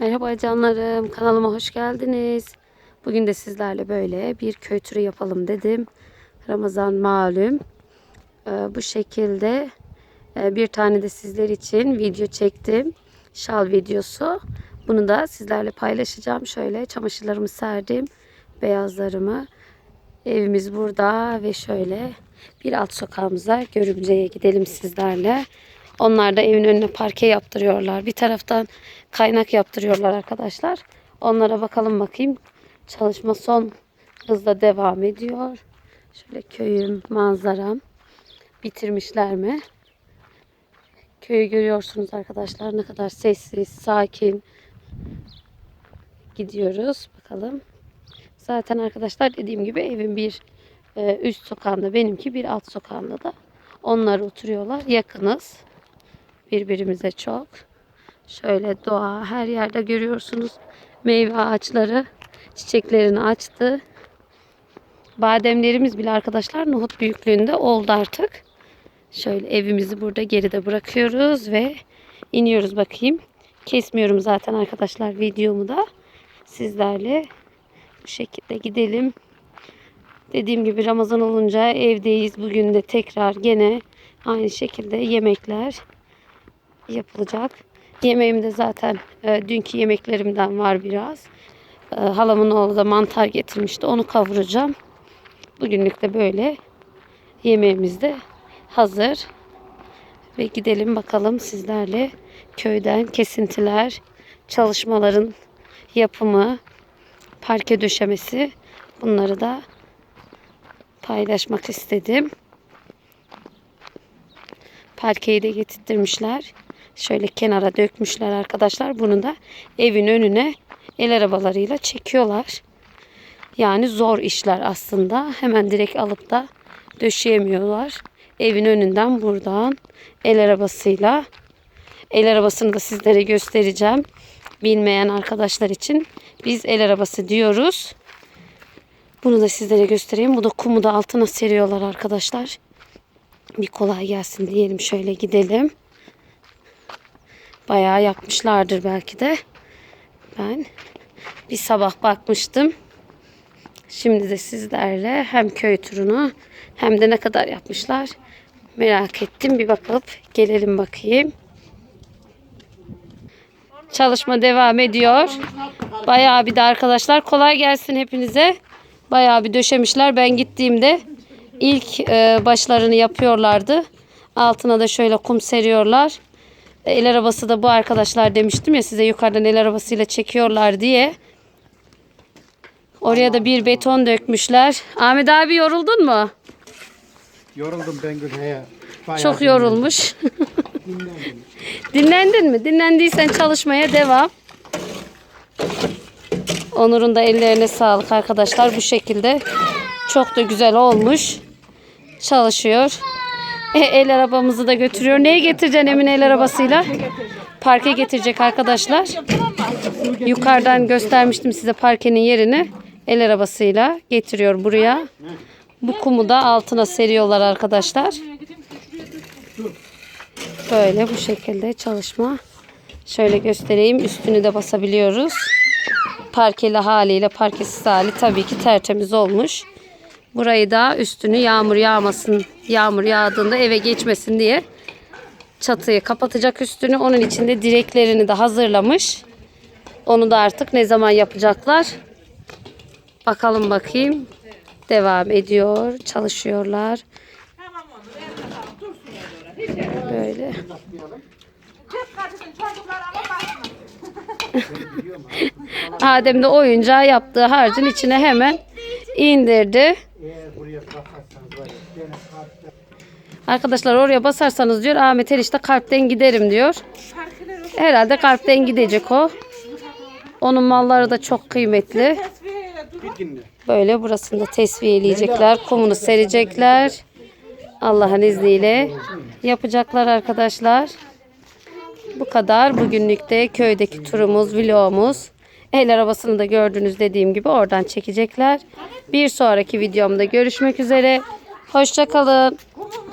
Merhaba canlarım, kanalıma hoş geldiniz. Bugün de sizlerle böyle bir köy turu yapalım dedim. Ramazan malum. Ee, bu şekilde e, bir tane de sizler için video çektim. Şal videosu. Bunu da sizlerle paylaşacağım. Şöyle çamaşırlarımı serdim. Beyazlarımı. Evimiz burada ve şöyle bir alt sokağımıza Görümce'ye gidelim sizlerle. Onlar da evin önüne parke yaptırıyorlar. Bir taraftan kaynak yaptırıyorlar arkadaşlar. Onlara bakalım bakayım. Çalışma son hızla devam ediyor. Şöyle köyüm, manzaram. Bitirmişler mi? Köyü görüyorsunuz arkadaşlar. Ne kadar sessiz, sakin. Gidiyoruz. Bakalım. Zaten arkadaşlar dediğim gibi evin bir e, üst sokağında benimki bir alt sokağında da onlar oturuyorlar. Yakınız birbirimize çok. Şöyle doğa her yerde görüyorsunuz. Meyve ağaçları çiçeklerini açtı. Bademlerimiz bile arkadaşlar nohut büyüklüğünde oldu artık. Şöyle evimizi burada geride bırakıyoruz ve iniyoruz bakayım. Kesmiyorum zaten arkadaşlar videomu da. Sizlerle bu şekilde gidelim. Dediğim gibi Ramazan olunca evdeyiz. Bugün de tekrar gene aynı şekilde yemekler yapılacak. Yemeğim de zaten e, dünkü yemeklerimden var biraz. E, halamın oğlu da mantar getirmişti. Onu kavuracağım. Bugünlük de böyle yemeğimiz de hazır. Ve gidelim bakalım sizlerle köyden kesintiler, çalışmaların yapımı, parke döşemesi bunları da paylaşmak istedim. Parkeyi de getirtmişler. Şöyle kenara dökmüşler arkadaşlar. Bunu da evin önüne el arabalarıyla çekiyorlar. Yani zor işler aslında. Hemen direkt alıp da döşeyemiyorlar. Evin önünden buradan el arabasıyla el arabasını da sizlere göstereceğim. Bilmeyen arkadaşlar için biz el arabası diyoruz. Bunu da sizlere göstereyim. Bu da kumu da altına seriyorlar arkadaşlar. Bir kolay gelsin diyelim. Şöyle gidelim. Bayağı yapmışlardır belki de. Ben bir sabah bakmıştım. Şimdi de sizlerle hem köy turunu hem de ne kadar yapmışlar merak ettim. Bir bakıp gelelim bakayım. Çalışma devam ediyor. Bayağı bir de arkadaşlar kolay gelsin hepinize. Bayağı bir döşemişler. Ben gittiğimde ilk e, başlarını yapıyorlardı. Altına da şöyle kum seriyorlar. El arabası da bu arkadaşlar demiştim ya size yukarıdan el arabasıyla çekiyorlar diye. Oraya da bir beton dökmüşler. Ahmet abi yoruldun mu? Yoruldum ben Gülhe'ye. Çok yorulmuş. Dinlendin mi? Dinlendiysen çalışmaya devam. Onur'un da ellerine sağlık arkadaşlar. Bu şekilde çok da güzel olmuş. Çalışıyor. E, el arabamızı da götürüyor. Neye getireceksin Emine el arabasıyla? Parke getirecek arkadaşlar. Yukarıdan göstermiştim size parkenin yerini. El arabasıyla getiriyor buraya. Bu kumu da altına seriyorlar arkadaşlar. Böyle bu şekilde çalışma. Şöyle göstereyim. Üstünü de basabiliyoruz. Parkeli haliyle parkesiz hali tabii ki tertemiz olmuş. Burayı da üstünü yağmur yağmasın, yağmur yağdığında eve geçmesin diye çatıyı kapatacak üstünü. Onun için de direklerini de hazırlamış. Onu da artık ne zaman yapacaklar? Bakalım bakayım. Devam ediyor. Çalışıyorlar. Böyle. Adem de oyuncağı yaptığı harcın içine hemen indirdi. Eğer buraya bakarsanız var ya gene kalpte Arkadaşlar oraya basarsanız diyor Ahmet her işte kalpten giderim diyor. Herhalde kalpten gidecek o. Onun malları da çok kıymetli. Böyle burasını da tesviyeleyecekler. Kumunu serecekler. Allah'ın izniyle yapacaklar arkadaşlar. Bu kadar. Bugünlük de köydeki turumuz, vlogumuz. El arabasını da gördünüz dediğim gibi oradan çekecekler. Bir sonraki videomda görüşmek üzere. Hoşçakalın.